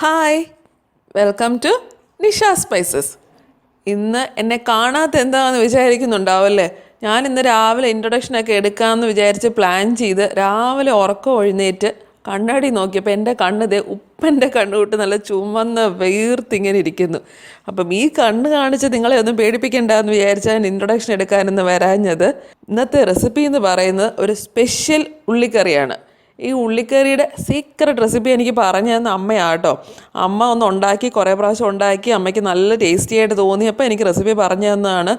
Hi welcome to Nisha spices ഇന്ന് എന്നെ കാണാത്ത എന്താണെന്ന് വിചാരിക്കുന്നുണ്ടാവല്ലേ? ഞാൻ ഇന്ന് രാവിലെ ഇൻട്രൊഡക്ഷനൊക്കെ എടുക്കാമെന്ന് വിചാരിച്ച് പ്ലാൻ ചെയ്ത് രാവിലെ ഉറക്കം ഒഴുന്നേറ്റ് കണ്ണാടി നോക്കിയപ്പോൾ എന്റെ കണ്ണ് ദേ ഉപ്പന്റെ കണ്ണുകൂട്ട് നല്ല ചുമന്ന് വീർത്തിങ്ങനെ ഇരിക്കുന്നു. അപ്പം ഈ കണ്ണ് കാണിച്ച് നിങ്ങളെ ഒന്നും പേടിപ്പിക്കണ്ടെന്ന് വിചാരിച്ചാൽ ഇൻട്രൊഡക്ഷൻ എടുക്കാനെന്ന് വരാഞ്ഞത്. ഇന്നത്തെ റെസിപ്പി എന്ന് പറയുന്നത് ഒരു സ്പെഷ്യൽ ഉള്ളിക്കറിയാണ്. ഈ ഉള്ളിക്കറിയുടെ സീക്രട്ട് റെസിപ്പി എനിക്ക് പറഞ്ഞു തന്ന അമ്മയാട്ടോ. അമ്മ ഒന്ന് ഉണ്ടാക്കി കുറേ പ്രാവശ്യം ഉണ്ടാക്കി അമ്മയ്ക്ക് നല്ല ടേസ്റ്റി ആയിട്ട് തോന്നിയപ്പോൾ എനിക്ക് റെസിപ്പി പറഞ്ഞു തന്നതാണ്.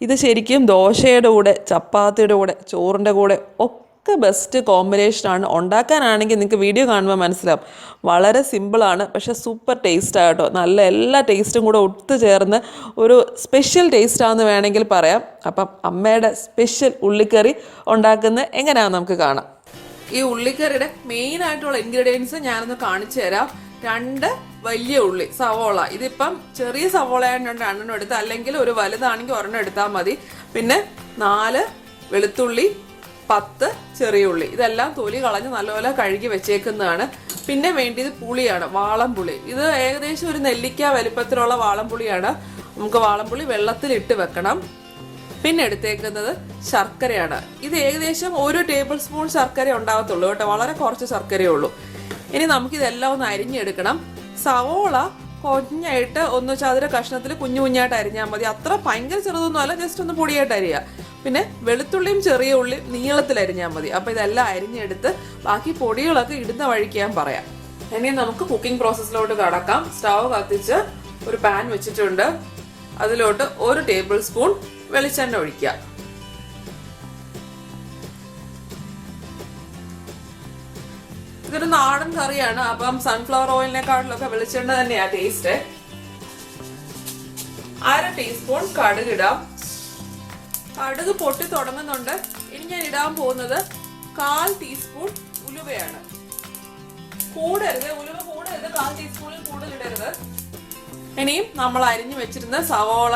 ഇത് ശരിക്കും ദോശയുടെ കൂടെ ചപ്പാത്തിയുടെ കൂടെ ചോറിന്റെ കൂടെ ഒക്കെ ബെസ്റ്റ് കോമ്പിനേഷനാണ് ഉണ്ടാക്കാനാണെങ്കിൽ നിങ്ങൾക്ക് വീഡിയോ കാണുമ്പോൾ മനസ്സിലാവും. വളരെ സിമ്പിളാണ് പക്ഷേ സൂപ്പർ ടേസ്റ്റാണ് കേട്ടോ. നല്ല എല്ലാ ടേസ്റ്റും കൂടെ ഒത്തുചേർന്ന് ഒരു സ്പെഷ്യൽ ടേസ്റ്റാണെന്ന് വേണമെങ്കിൽ പറയാം. അപ്പം അമ്മയുടെ സ്പെഷ്യൽ ഉള്ളിക്കറി ഉണ്ടാക്കുന്നത് എങ്ങനെയാണെന്ന് നമുക്ക് കാണാം. ഈ ഉള്ളിക്കറിയുടെ മെയിൻ ആയിട്ടുള്ള ഇൻഗ്രീഡിയൻസ് ഞാനൊന്ന് കാണിച്ചു തരാം. രണ്ട് വലിയ ഉള്ളി സവോള. ഇതിപ്പം ചെറിയ സവോള ആയതുകൊണ്ട് രണ്ടെണ്ണം എടുത്ത് അല്ലെങ്കിൽ ഒരു വലുതാണെങ്കിൽ ഒരെണ്ണം എടുത്താൽ മതി. പിന്നെ നാല് വെളുത്തുള്ളി പത്ത് ചെറിയ ഉള്ളി. ഇതെല്ലാം തൊലി കളഞ്ഞ് നല്ലപോലെ കഴുകി വെച്ചേക്കുന്നതാണ്. പിന്നെ വേണ്ടിയത് പുളിയാണ് വാളംപുളി. ഇത് ഏകദേശം ഒരു നെല്ലിക്ക വലിപ്പത്തിലുള്ള വാളംപുളിയാണ്. നമുക്ക് വാളംപുളി വെള്ളത്തിലിട്ട് വെക്കണം. പിന്നെ എടുത്തേക്കുന്നത് ശർക്കരയാണ്. ഇത് ഏകദേശം ഒരു ടേബിൾ സ്പൂൺ ശർക്കര ഉണ്ടാകത്തുള്ളൂ കേട്ടോ. വളരെ കുറച്ച് ശർക്കരയേ ഉള്ളൂ. ഇനി നമുക്കിതെല്ലാം ഒന്ന് അരിഞ്ഞെടുക്കണം. സവോള കുഞ്ഞായിട്ട് ഒന്ന് ചതുര കഷ്ണത്തിൽ കുഞ്ഞു കുഞ്ഞായിട്ട് അരിഞ്ഞാൽ മതി. അത്ര ഭയങ്കര ചെറുതൊന്നും അല്ല ജസ്റ്റ് ഒന്ന് പൊടിയായിട്ട് അരിയുക പിന്നെ വെളുത്തുള്ളിയും ചെറിയ ഉള്ളിയും നീളത്തിൽ അരിഞ്ഞാൽ മതി. അപ്പോൾ ഇതെല്ലാം അരിഞ്ഞെടുത്ത് ബാക്കി പൊടികളൊക്കെ ഇടുന്ന വഴിക്ക് ഞാൻ പറയാം. ഇനി നമുക്ക് കുക്കിംഗ് പ്രോസസ്സിലോട്ട് കടക്കാം. സ്റ്റവ് കത്തിച്ച് ഒരു പാൻ വെച്ചിട്ടുണ്ട്. അതിലോട്ട് ഒരു ടേബിൾ സ്പൂൺ വെളിച്ചെണ്ണ ഒഴിക്കുക. ഇതൊരു നാടൻ കറിയാണ് അപ്പം സൺഫ്ലവർ ഓയിലിനെക്കാട്ടിലൊക്കെ വെളിച്ചെണ്ണ തന്നെയാ ടേസ്റ്റ് അര ടീസ്പൂൺ കടുക് ഇടാം. കടുക് പൊട്ടി തുടങ്ങുന്നുണ്ട്. ഇനി ഞാൻ ഇടാൻ പോകുന്നത് കാൽ ടീസ്പൂൺ ഉലുവയാണ്. കൂടരുത് ഉലുവ കൂടരുത് കാൽ ടീസ്പൂണിൽ കൂടുതൽ ഇടരുത്. ഇനിയും നമ്മൾ അരിഞ്ഞു വെച്ചിരുന്ന സവോള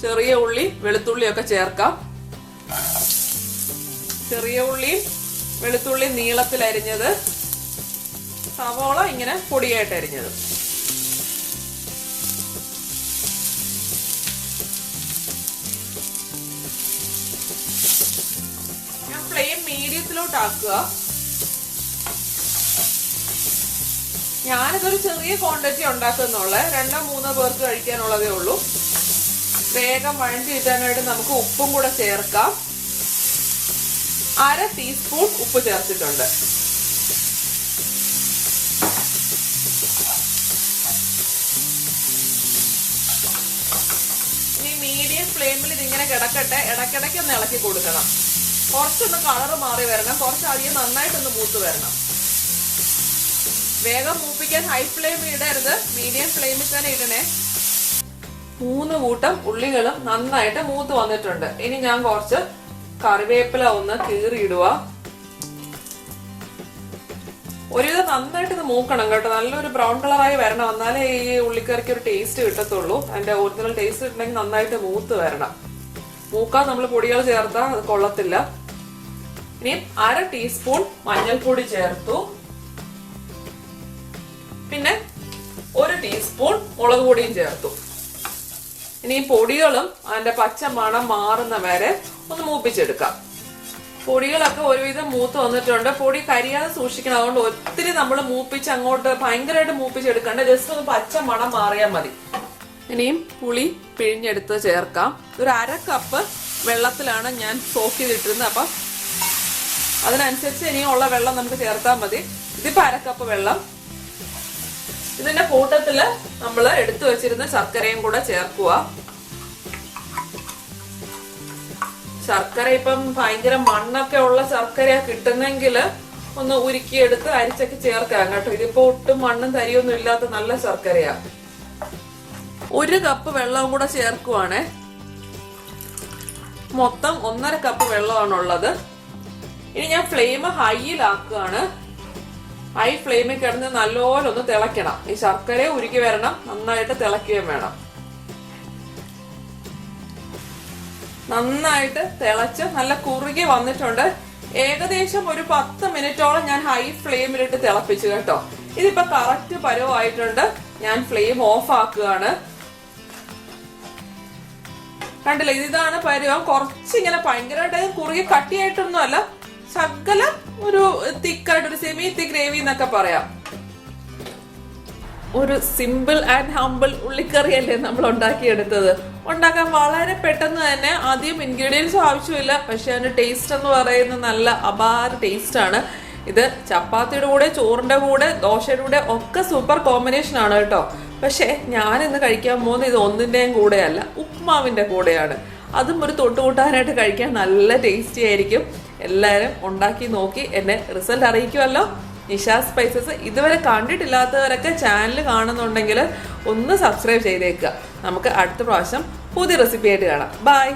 ചെറിയ ഉള്ളി വെളുത്തുള്ളി ഒക്കെ ചേർക്കാം. ചെറിയ ഉള്ളിയും വെളുത്തുള്ളി നീളത്തിൽ അരിഞ്ഞത്. സവോള ഇങ്ങനെ പൊടിയായിട്ട് അരിഞ്ഞത്. ഞാൻ ഫ്ലെയിം മീഡിയത്തിലോട്ട് ആക്കുക ഞാനിതൊരു ചെറിയ ക്വാണ്ടിറ്റി ഉണ്ടാക്കുന്നുള്ളേ രണ്ടോ മൂന്നോ പേർക്ക് കഴിക്കാനുള്ളതേ ഉള്ളൂ. വേഗം വഴണ്ടി കിട്ടാനായിട്ട് നമുക്ക് ഉപ്പും കൂടെ ചേർക്കാം. അര ടീസ്പൂൺ ഉപ്പ് ചേർത്തിട്ടുണ്ട്. ഇനി മീഡിയം ഫ്ലെയിമിൽ ഇതിങ്ങനെ കിടക്കട്ടെ. ഇടയ്ക്കിടയ്ക്ക് ഒന്ന് ഇളക്കി കൊടുക്കണം. കുറച്ചൊന്ന് കളർ മാറി വരണം. കുറച്ച് അധികം നന്നായിട്ടൊന്ന് മൂത്ത് വരണം. വേഗം മൂപ്പിക്കാൻ ഹൈ ഫ്ലെയിം ഇടരുത്. മീഡിയം ഫ്ലെയിമിൽ തന്നെ ഇടണേ. മൂന്ന് കൂട്ടം ഉള്ളികളും നന്നായിട്ട് മൂത്ത് വന്നിട്ടുണ്ട്. ഇനി ഞാൻ കുറച്ച് കറിവേപ്പില ഒന്ന് കീറിയിടുക. ഒരുവിധം നന്നായിട്ട് ഇത് മൂക്കണം കേട്ടോ. നല്ലൊരു ബ്രൗൺ കളറായി വരണം. എന്നാലേ ഈ ഉള്ളിക്കറിക്ക് ഒരു ടേസ്റ്റ് കിട്ടത്തുള്ളൂ. അതിന്റെ ഒറിജിനൽ ടേസ്റ്റ് കിട്ടണമെങ്കിൽ നന്നായിട്ട് മൂത്ത് വരണം. മൂക്കാൻ നമ്മൾ പൊടികൾ ചേർത്താൽ അത് കൊള്ളത്തില്ല. ഇനി അര ടീസ്പൂൺ മഞ്ഞൾപ്പൊടി ചേർത്തു. പിന്നെ ഒരു ടീസ്പൂൺ മുളക് പൊടിയും ചേർത്തു. ഇനി പൊടികളും അതിന്റെ പച്ച മണം മാറുന്ന വരെ ഒന്ന് മൂപ്പിച്ചെടുക്കാം. പൊടികളൊക്കെ ഒരുവിധം മൂത്ത് വന്നിട്ടുണ്ട്. പൊടി കരിയാതെ സൂക്ഷിക്കണം. അതുകൊണ്ട് ഒത്തിരി നമ്മൾ മൂപ്പിച്ച് അങ്ങോട്ട് ഭയങ്കരമായിട്ട് മൂപ്പിച്ചെടുക്കണ്ട. ജസ്റ്റ് ഒന്ന് പച്ച മണം മാറിയാൽ മതി. ഇനിയും പുളി പിഴിഞ്ഞെടുത്ത് ചേർക്കാം. ഒരു അര കപ്പ് വെള്ളത്തിലാണ് ഞാൻ സോക്ക് ചെയ്തിട്ടിരുന്നത്. അപ്പം അതിനനുസരിച്ച് ഇനിയുള്ള വെള്ളം നമുക്ക് ചേർത്താൽ മതി. ഇതിപ്പോ അര കപ്പ് വെള്ളം. ഇതിന്റെ കൂട്ടത്തിൽ നമ്മൾ എടുത്തു വെച്ചിരുന്ന ശർക്കരയും കൂടെ ചേർക്കുക ശർക്കര ഇപ്പം ഭയങ്കര മണ്ണൊക്കെ ഉള്ള ശർക്കര കിട്ടുന്നെങ്കിൽ ഒന്ന് ഉരുക്കിയെടുത്ത് അരിച്ചൊക്കെ ചേർക്കാം കേട്ടോ. ഇതിപ്പോ ഒട്ടും മണ്ണും തരിയൊന്നും ഇല്ലാത്ത നല്ല ശർക്കരയാ. ഒരു കപ്പ് വെള്ളവും കൂടെ ചേർക്കുവാണേ. മൊത്തം ഒന്നര കപ്പ് വെള്ളമാണുള്ളത്. ഇനി ഞാൻ ഫ്ലെയിം ഹൈയിലാക്കുകയാണ്. ഹൈ ഫ്ലെയിമിൽ കിടന്ന് നല്ലപോലെ ഒന്ന് തിളയ്ക്കണം. ഈ ശർക്കര ഉരുക്കി വരണം. നന്നായിട്ട് തിളയ്ക്കുകയും വേണം. നന്നായിട്ട് തിളച്ച് നല്ല കുറുകി വന്നിട്ടുണ്ട്. ഏകദേശം ഒരു പത്ത് മിനിറ്റോളം ഞാൻ ഹൈ ഫ്ലെയിമിലിട്ട് തിളപ്പിച്ചു കേട്ടോ. ഇതിപ്പോ കറക്റ്റ് പരുവായിട്ടുണ്ട്. ഞാൻ ഫ്ലെയിം ഓഫ് ആക്കുകയാണ്. കണ്ടില്ല ഇതാണ് പരുവം. കുറച്ചിങ്ങനെ ഭയങ്കരമായിട്ട് കുറുകി കട്ടിയായിട്ടൊന്നും അല്ല ഒരു തിക്കായിട്ട് ഒരു സെമി തിക്ക് ഗ്രേവി എന്നൊക്കെ പറയാം. ഒരു സിമ്പിൾ ആൻഡ് ഹമ്പിൾ ഉള്ളിക്കറിയല്ലേ നമ്മൾ ഉണ്ടാക്കിയെടുത്തത്. ഉണ്ടാക്കാൻ വളരെ പെട്ടെന്ന് തന്നെ ആദ്യം ഇൻഗ്രീഡിയൻസ് ആവശ്യമില്ല. പക്ഷെ അതിന്റെ ടേസ്റ്റ് എന്ന് പറയുന്നത് നല്ല അപാര ടേസ്റ്റ് ആണ്. ഇത് ചപ്പാത്തിയുടെ കൂടെ ചോറിന്റെ കൂടെ ദോശയുടെ കൂടെ ഒക്കെ സൂപ്പർ കോമ്പിനേഷൻ ആണ് കേട്ടോ. പക്ഷേ ഇന്ന് കഴിക്കാൻ പോകുന്നത് ഇത് ഒന്നിന്റെയും കൂടെയല്ല ഉപ്മാവിന്റെ കൂടെയാണ്. അതും ഒരു തൊട്ടുകൂട്ടാനായിട്ട് കഴിക്കാൻ നല്ല ടേസ്റ്റി ആയിരിക്കും. എല്ലാവരും ഉണ്ടാക്കി നോക്കി എന്നെ റിസൾട്ട് അറിയിക്കുമല്ലോ നിഷ സ്പൈസസ് ഇതുവരെ കണ്ടിട്ടില്ലാത്തവരൊക്കെ ചാനൽ കാണുന്നുണ്ടെങ്കിൽ ഒന്ന് സബ്സ്ക്രൈബ് ചെയ്തേക്കുക. നമുക്ക് അടുത്ത പ്രാവശ്യം പുതിയ റെസിപ്പി ആയിട്ട് കാണാം. ബൈ